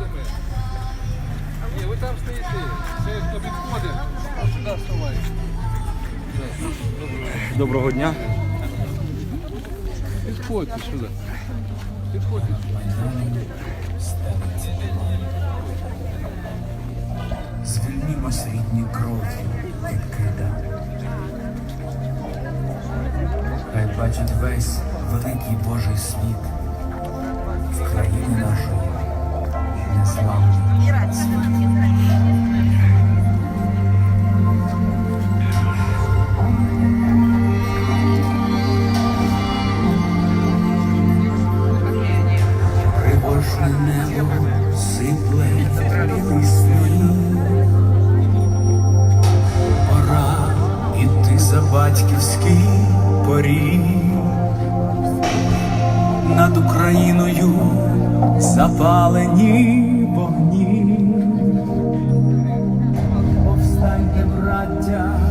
мене. Ні, ви там стоїте. Це хто підходить, а сюди вставайте. Доброго дня. Підходьте сюди. Підходьте сюди. Звільнімось рідні крові від крида. Хай бачить весь великий Божий світ в країні нашої батьківський поріг. Над Україною запалені I raja.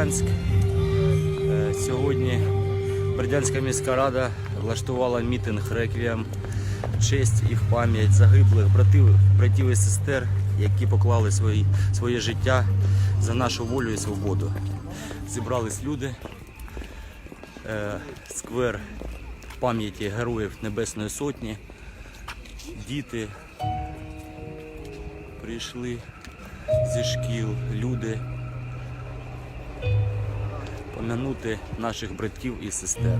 Бердянськ. Е, Сьогодні Бердянська міська рада влаштувала мітинг реквієм честь і в пам'ять загиблих братів, братів і сестер, які поклали свої, своє життя за нашу волю і свободу. Зібрались люди. Е, Сквер пам'яті героїв Небесної Сотні. Діти прийшли зі шкіл, люди помянути наших братів і сестер.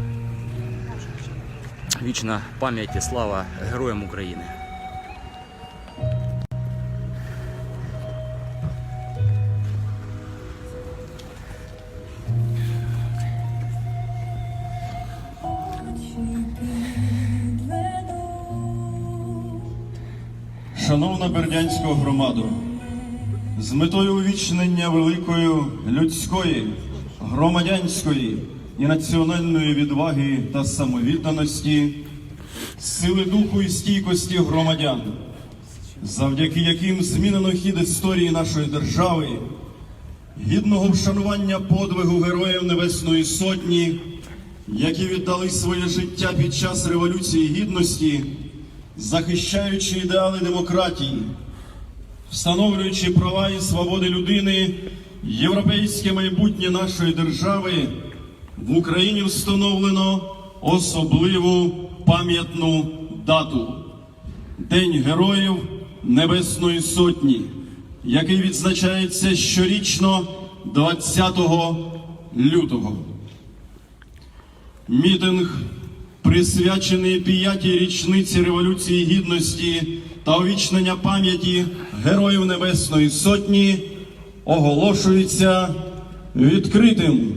Вічна пам'ять і слава героям України. Шановна Бердянська громадо, з метою увічнення великої людської, громадянської і національної відваги та самовідданості, сили духу і стійкості громадян, завдяки яким змінено хід історії нашої держави, гідного вшанування подвигу Героїв Небесної Сотні, які віддали своє життя під час Революції Гідності, захищаючи ідеали демократії, встановлюючи права і свободи людини, європейське майбутнє нашої держави, в Україні встановлено особливу пам'ятну дату День Героїв Небесної Сотні, який відзначається щорічно 20 лютого. Мітинг, присвячений п'ятій річниці Революції Гідності та увічнення пам'яті Героїв Небесної Сотні, оголошується відкритим.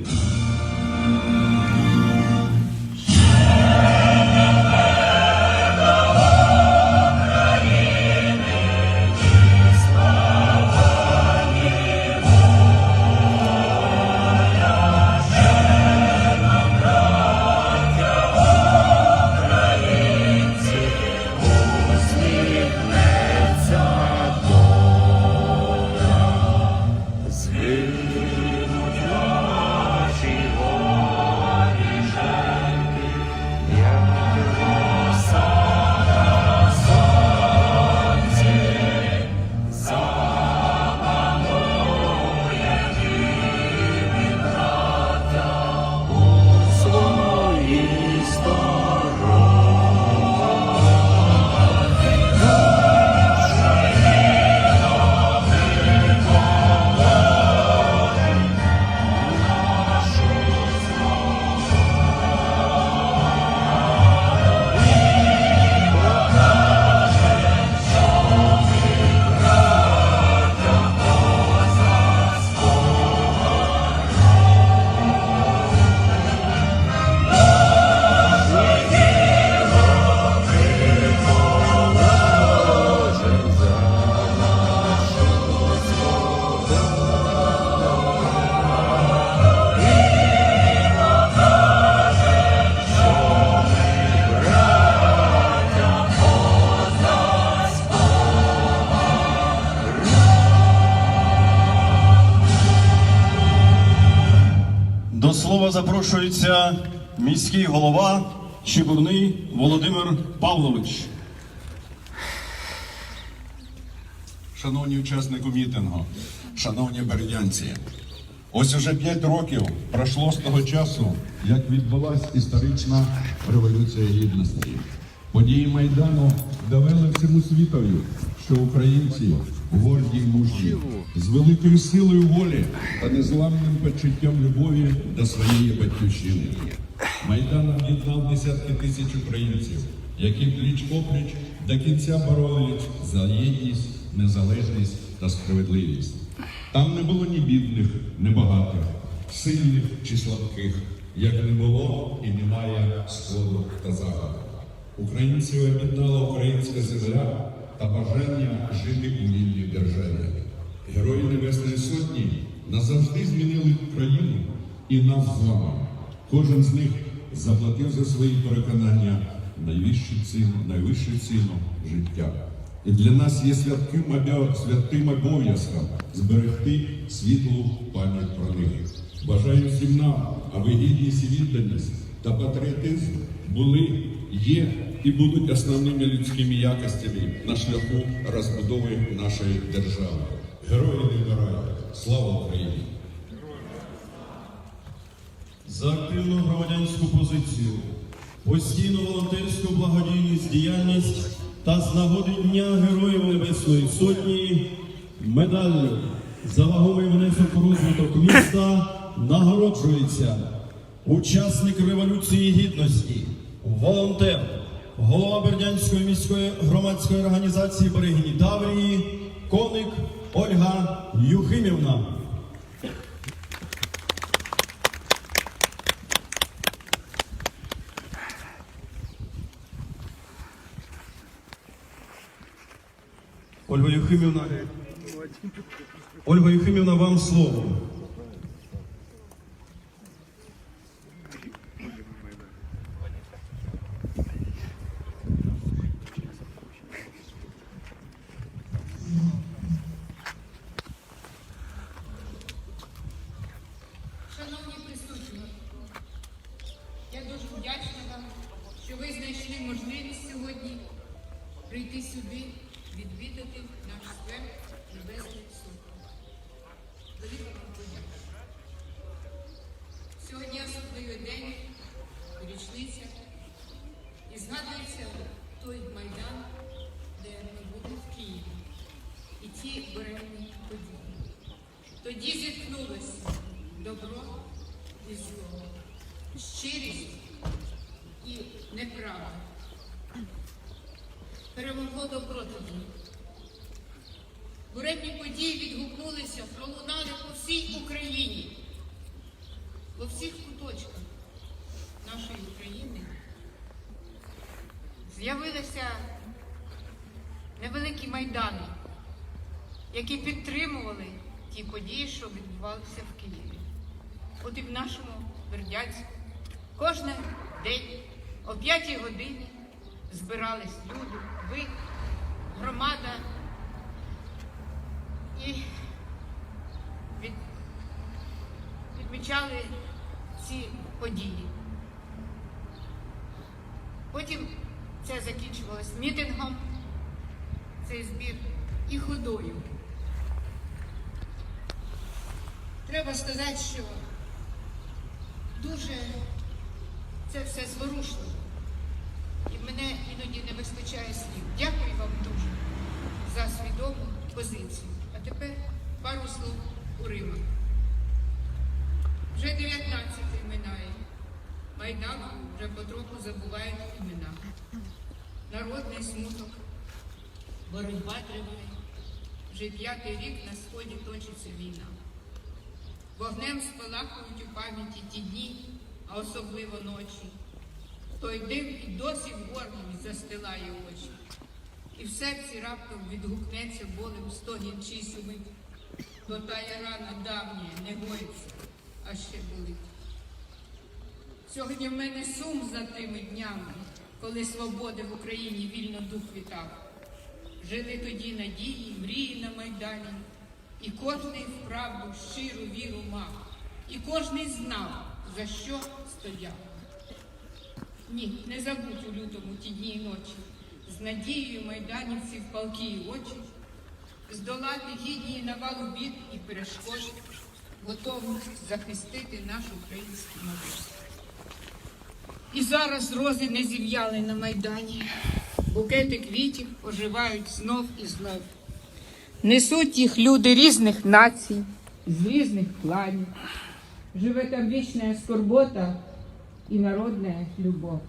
Запрошується міський голова Чебурний Володимир Павлович. Шановні учасники мітингу, шановні бердянці, ось уже п'ять років пройшло з того часу, як відбулася історична революція гідності. Події Майдану довели всьому світові, що українці горді й мужні, з великою силою волі та незламним почуттям любові до своєї батьківщини. Майдан об'єднав десятки тисяч українців, які пліч-опліч до кінця боролись за єдність, незалежність та справедливість. Там не було ні бідних, ні багатих, сильних чи слабких, як не було і немає сходу та заходу. Українців об'єднала українська земля та бажання жити у вільній державі. Герої Небесної Сотні назавжди змінили Україну і нас з вами. Кожен з них заплатив за свої переконання найвищу ціну, найвищу ціну життя. І для нас є святим обов'язком зберегти світлу пам'ять про них. Бажаю всім нам, аби гідність і відданість та патріотизм були, є і будуть основними людськими якостями на шляху розбудови нашої держави. Герої не вмирають! Слава Україні! за активну громадянську позицію, постійну волонтерську благодійність, діяльність та з нагоди Дня Героїв Небесної Сотні медаллю за вагомий внесок у розвиток міста нагороджується учасник Революції Гідності, волонтер, голова Бердянської міської громадської організації Берегині Таврії, коник Ольга Юхимівна. Ольга Юхимівна, Ольга Єфимівна, вам слово. Шановні присутні, я дуже вдячна вам, що ви знайшли можливість сьогодні прийти сюди, відвідати наш сквер Небесний Суд. Велика вам подяка. Сьогодні особливий день, річниця, і згадується той майдан, де ми були в Києві, і ті буремні події. Тоді зіткнулося добро і зло, щирість і неправда. Перемогло добро тоді. Буремні події відгукнулися, пролунали по всій Україні, по всіх куточках нашої України. З'явилися невеликі майдани, які підтримували ті події, що відбувалися в Києві. От і в нашому Бердянську кожен день о 5 годині збирались люди, ви, громада і від, відмічали ці події. Потім це закінчувалось мітингом, цей збір і ходою. Треба сказати, що дуже це все зворушливо. І мене іноді не вистачає слів. Дякую вам дуже за свідому позицію. Тепер пару слов у Рима. Вже 19-й минає. Майдану вже потроху забувають імена. Народний смуток, боротьба триває. Вже п'ятий рік на сході точиться війна. Вогнем спалахують у пам'яті ті дні, а особливо ночі. Той дим і досі в горлі застилає очі. І в серці раптом відгукнеться болем стогін чийсь умить. То тая рана давня не гоїться, а ще болить. Сьогодні в мене сум за тими днями, коли свободи в Україні вільно дух вітав. Жили тоді надії, мрії на Майдані, і кожний вправду щиру віру мав, і кожний знав, за що стояв. Ні, не забудь у лютому ті дні і ночі, з надією майданівців палки і очі, здолати гідні навалу бід і перешкод, готовність захистити наш український народ. І зараз рози не зів'яли на майдані, букети квітів оживають знов і знов. Несуть їх люди різних націй, з різних кланів. Живе там вічна скорбота і народна любов.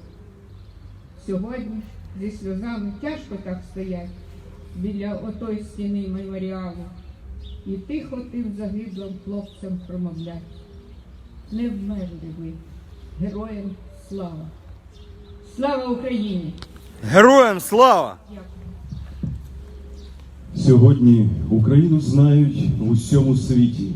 Сьогодні зі сльозами тяжко так стоять біля отої стіни меморіалу і тихо тим загиблим хлопцям промовлять. Не вмерли ви, героям слава! Слава Україні! Героям слава! Сьогодні Україну знають в усьому світі.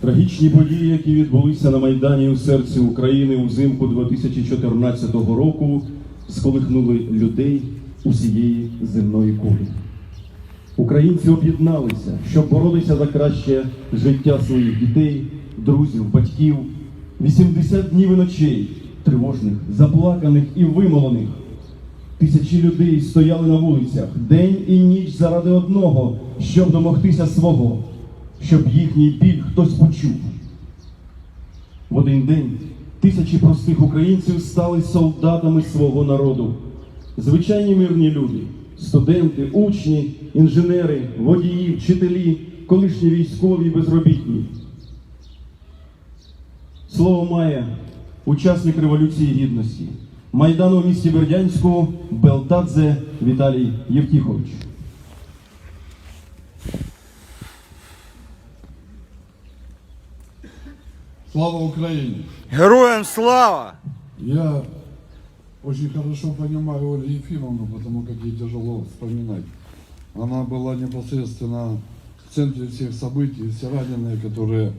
Трагічні події, які відбулися на Майдані у серці України узимку 2014 року, сколихнули людей усієї земної кулі. Українці об'єдналися, щоб боротися за краще життя своїх дітей, друзів, батьків. 80 днів і ночей тривожних, заплаканих і вимолених. Тисячі людей стояли на вулицях день і ніч заради одного, щоб домогтися свого, щоб їхній біль хтось почув. В один день тисячі простих українців стали солдатами свого народу. Звичайні мирні люди, студенти, учні, інженери, водії, вчителі, колишні військові, безробітні. Слово має учасник Революції Гідності, Майдану у місті Бердянську Белтадзе Віталій Євтіхович. Слава Украине! Героям слава! Я очень хорошо понимаю Ольгу Ефимовну, потому как ей тяжело вспоминать. Она была непосредственно центре всех событий. Все раненые, которые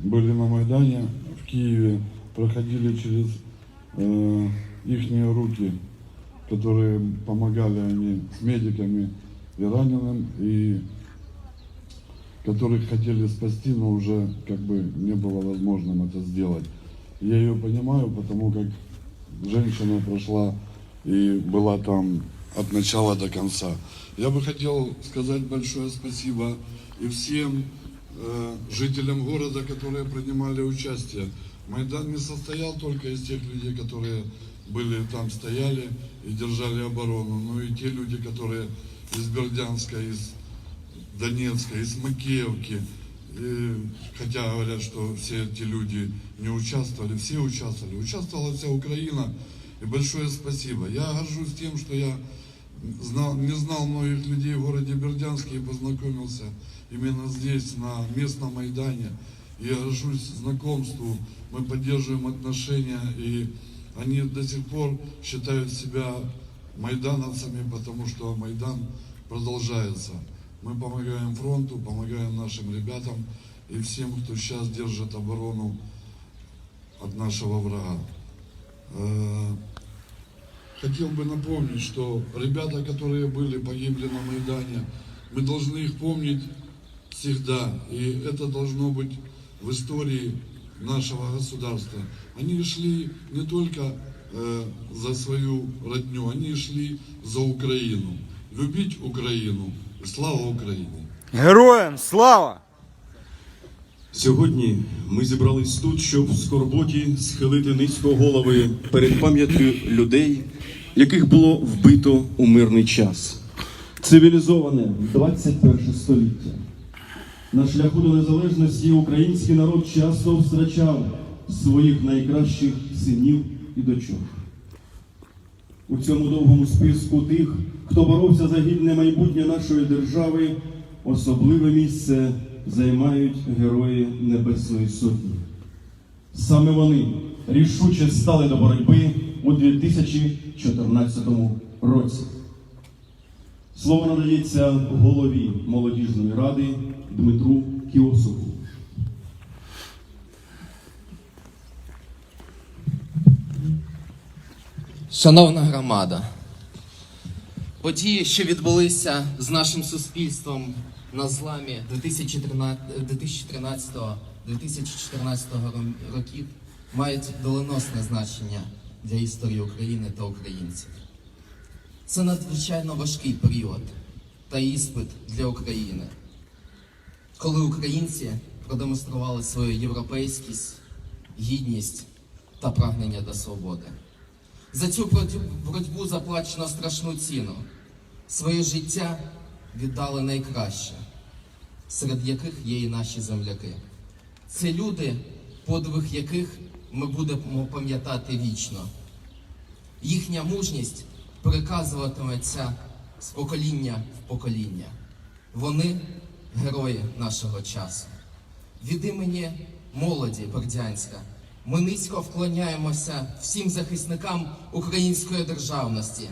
были на Майдане в Киеве, проходили через э, их руки, которые помогали они с медиками и раненым, и которых хотели спасти, но уже как бы не было возможным это сделать. Я ее понимаю, потому как женщина прошла и была там от начала до конца. Я бы хотел сказать большое спасибо и всем э, жителям города, которые принимали участие. Майдан не состоял только из тех людей, которые были там, стояли и держали оборону, но и те люди, которые из Бердянска, из Донецка, из Макеевки, и хотя говорят, что все эти люди не участвовали, все участвовали. Участвовала вся Украина, и большое спасибо. Я горжусь тем, что я знал, не знал многих людей в городе Бердянске и познакомился именно здесь, на местном Майдане. Я горжусь знакомству, мы поддерживаем отношения, и они до сих пор считают себя майдановцами, потому что Майдан продолжается. Мы помогаем фронту, помогаем нашим ребятам и всем, кто сейчас держит оборону от нашего врага. Э, Хотел бы напомнить, что ребята, которые были, погибли на Майдане, мы должны их помнить всегда. И это должно быть в истории нашего государства. Они шли не только э, за свою родню, они шли за Украину. Любить Украину. Слава Украине! Героям слава! Сьогодні ми зібрались тут, щоб в скорботі схилити низько голови перед пам'яттю людей, яких було вбито у мирний час. Цивілізоване 21 століття. На шляху до незалежності український народ часто втрачав своїх найкращих синів і дочок. У цьому довгому списку тих, хто боровся за гідне майбутнє нашої держави, особливе місце займають герої Небесної Сотні. Саме вони рішуче стали до боротьби у 2014 році. Слово надається голові молодіжної ради Дмитру Кіосову. Шановна громада, події, що відбулися з нашим суспільством на зламі 2013-2014 років, мають доленосне значення для історії України та українців. Це надзвичайно важкий період та іспит для України, коли українці продемонстрували свою європейськість, гідність та прагнення до свободи. За цю боротьбу- заплачено страшну ціну. Своє життя віддали найкраще, серед яких є і наші земляки. Це люди, подвиг яких ми будемо пам'ятати вічно. Їхня мужність переказуватиметься з покоління в покоління. Вони герої нашого часу. Від імені молоді Бердянська ми низько вклоняємося всім захисникам української державності,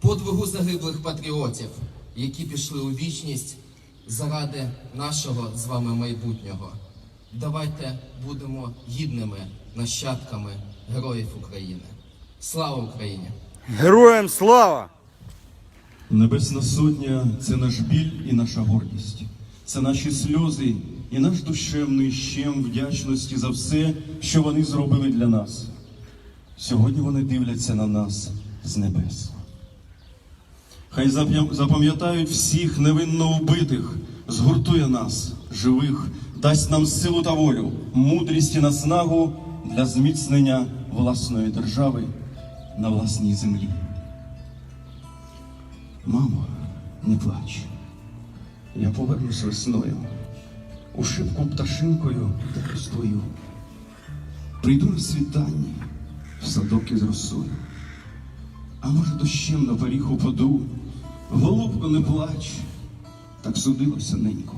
подвигу загиблих патріотів, які пішли у вічність заради нашого з вами майбутнього. Давайте будемо гідними нащадками героїв України. Слава Україні! Героям слава! Небесна Сотня це наш біль і наша гордість. Це наші сльози і наш душевний щем вдячності за все, що вони зробили для нас. Сьогодні вони дивляться на нас з небес. Хай запам'ятають всіх невинно убитих, згуртує нас, живих, дасть нам силу та волю, мудрість і наснагу для зміцнення власної держави на власній землі. Мамо, не плач. Я повернусь весною. У шибку пташинкою теж. Прийду на світанні в садок із росою. А може, дощем на поріг упаду. Голубко, не плач, так судилося ненько.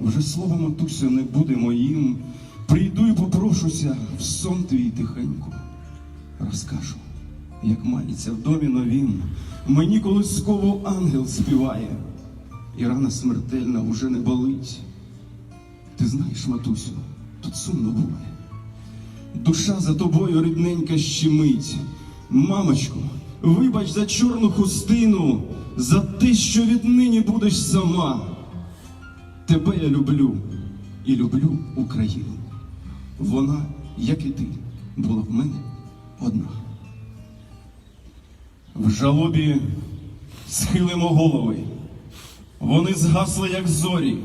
Вже слово матусю не буде моїм. Прийду і попрошуся в сон твій тихенько. Розкажу, як мається в домі новім. Мені колисково ангел співає. і рана смертельна уже не болить. Ти знаєш, матусю, тут сумно буває. Душа за тобою рідненька щемить. Мамочко, вибач за чорну хустину, за те, що віднині будеш сама. Тебе я люблю і люблю Україну. Вона, як і ти, була в мене одна. В жалобі схилимо голови. Вони згасли, як зорі.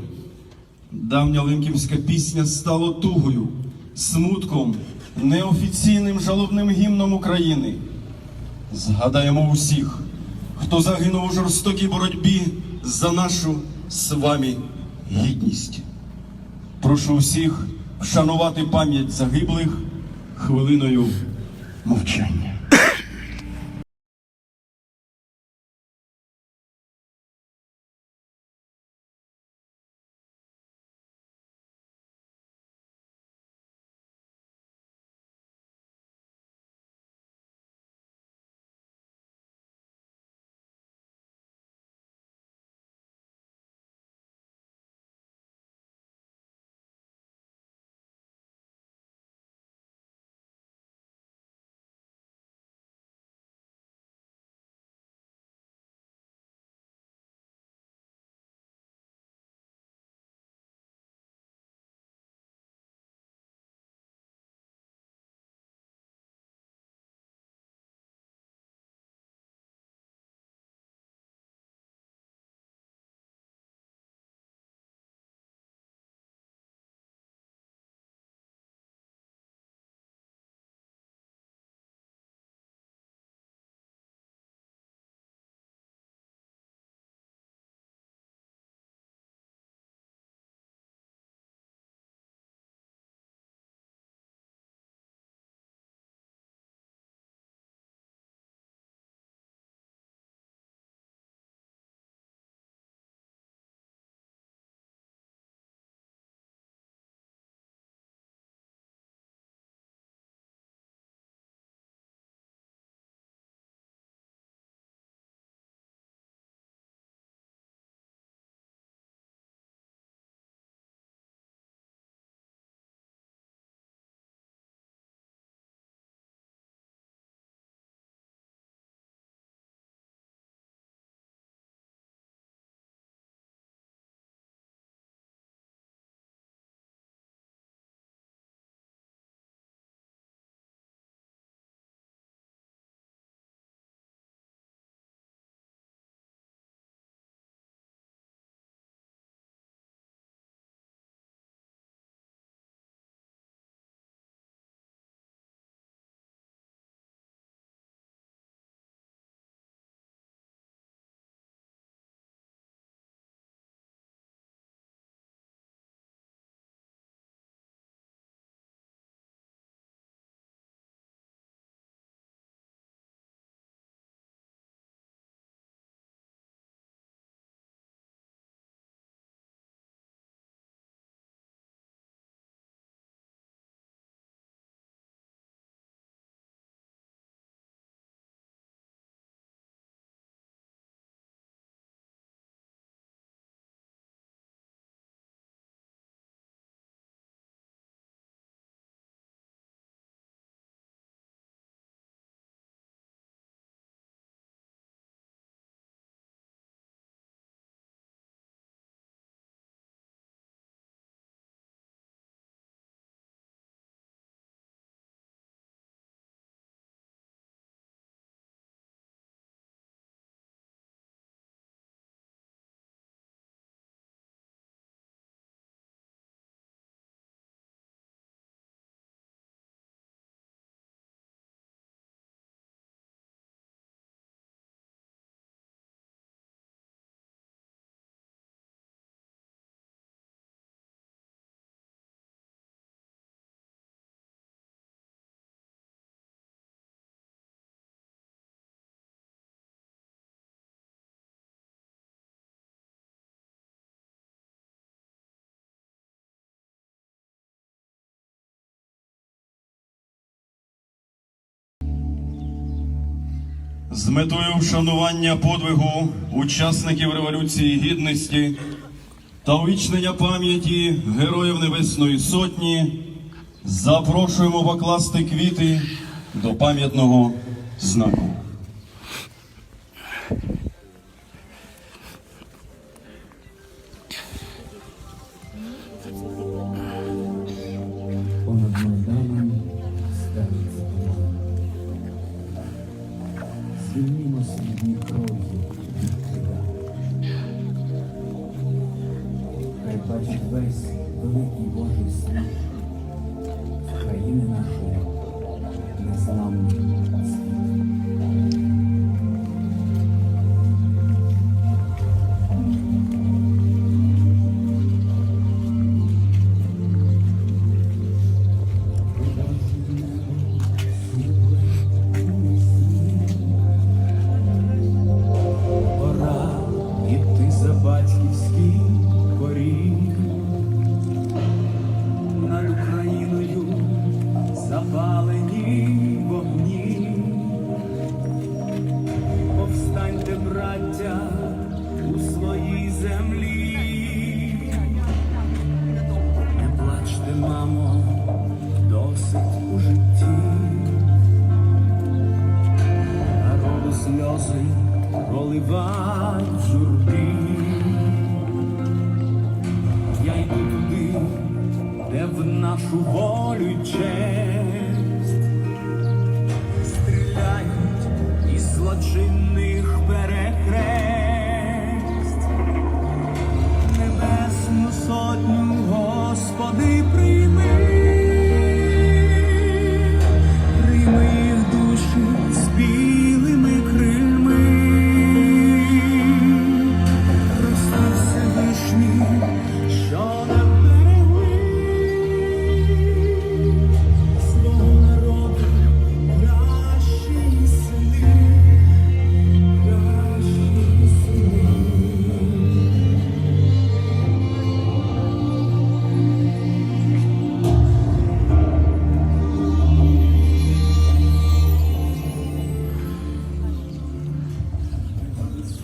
Давня лемківська пісня стала тугою, смутком, неофіційним жалобним гімном України. Згадаємо усіх, хто загинув у жорстокій боротьбі за нашу з вами гідність. Прошу усіх вшанувати пам'ять загиблих хвилиною мовчання. З метою вшанування подвигу учасників Революції Гідності та увічнення пам'яті Героїв Небесної Сотні запрошуємо покласти квіти до пам'ятного знаку. Нашу волю й честь. Стріляють із злочинних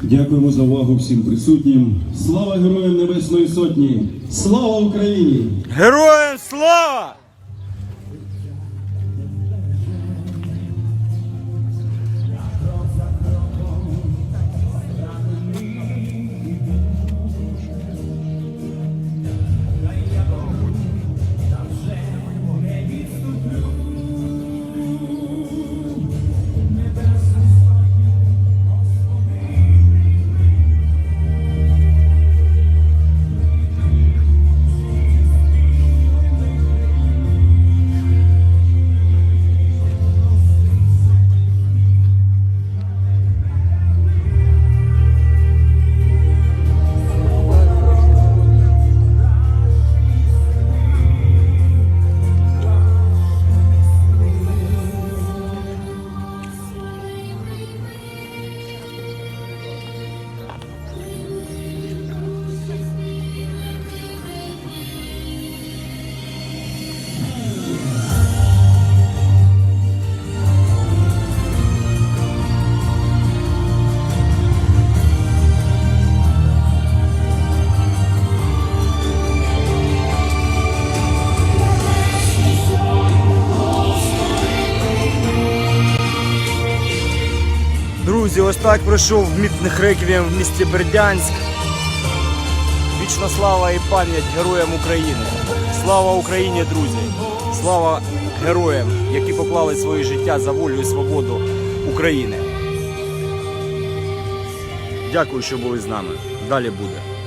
Дякуємо за увагу всім присутнім. Слава Героям Небесної Сотні! Слава Україні! Героям слава! Так пройшов мітних реквієм в місті Бердянськ. Вічна слава і пам'ять героям України. Слава Україні, друзі! Слава героям, які поклали своє життя за волю і свободу України. Дякую, що були з нами. Далі буде.